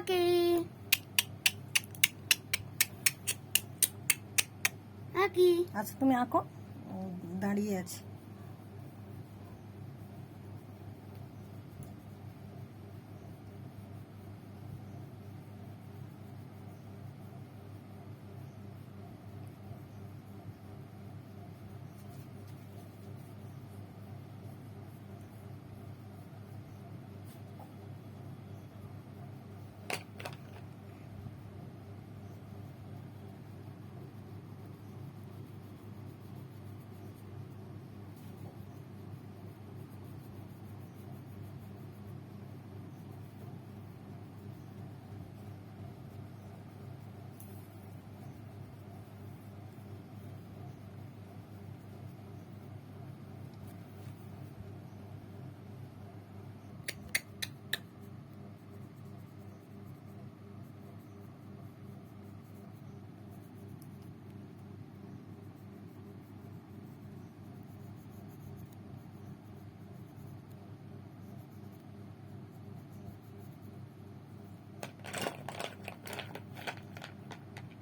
Rocky Rocky আচ্ছা তুমি আঁকো। দাঁড়িয়ে আছে।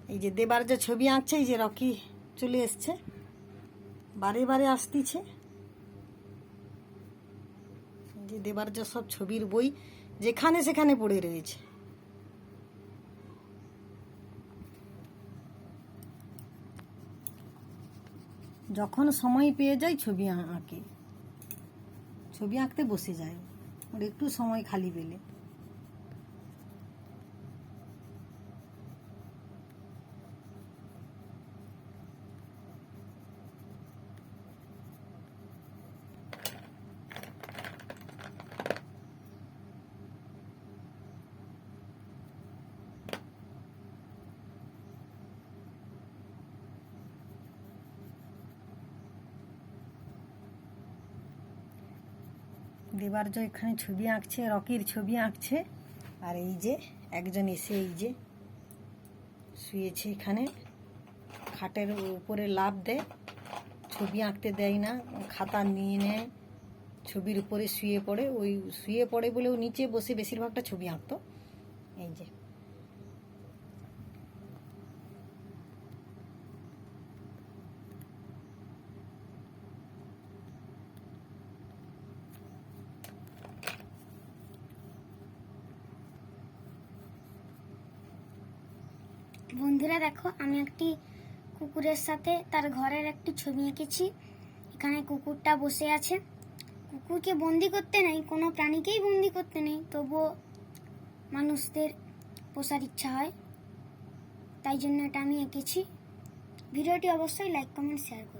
এই যে দেবার যে ছবি আঁকছে, এই যে রকি চলে এসছে। বারে বারে আসতিছে। যে দেবার যে সব ছবির বই, যেখানে সেখানে পড়ে রয়েছে। যখন সময় পেয়ে যায়, ছবি আঁকে। ছবি আঁকতে বসে যায়। ওর একটু সময় খালি পেলে। দেবার্য এখানে ছবি আঁকছে, রকির ছবি আঁকছে। আর এই যে একজন এসে এই যে শুয়েছে এখানে। খাটের উপরে লাভ দেয়, ছবি আঁকতে দেয় না, খাতা নিয়ে নেয়, ছবির উপরে শুয়ে পড়ে। ওই শুয়ে পড়ে বলে ও নিচে বসে বেশিরভাগটা ছবি আঁকতো। এই যে। বন্ধুরা দেখো, আমি একটি কুকুরের সাথে তার ঘরের একটি ছবি এঁকেছি। এখানে কুকুরটা বসে আছে। কুকুরকে বন্দি করতে নেই, কোনো প্রাণীকেই বন্দি করতে নেই, তবুও মানুষদের পোষার ইচ্ছা হয়। তাই জন্য এটা আমি এঁকেছি। ভিডিওটি অবশ্যই লাইক কমেন্ট শেয়ার করুন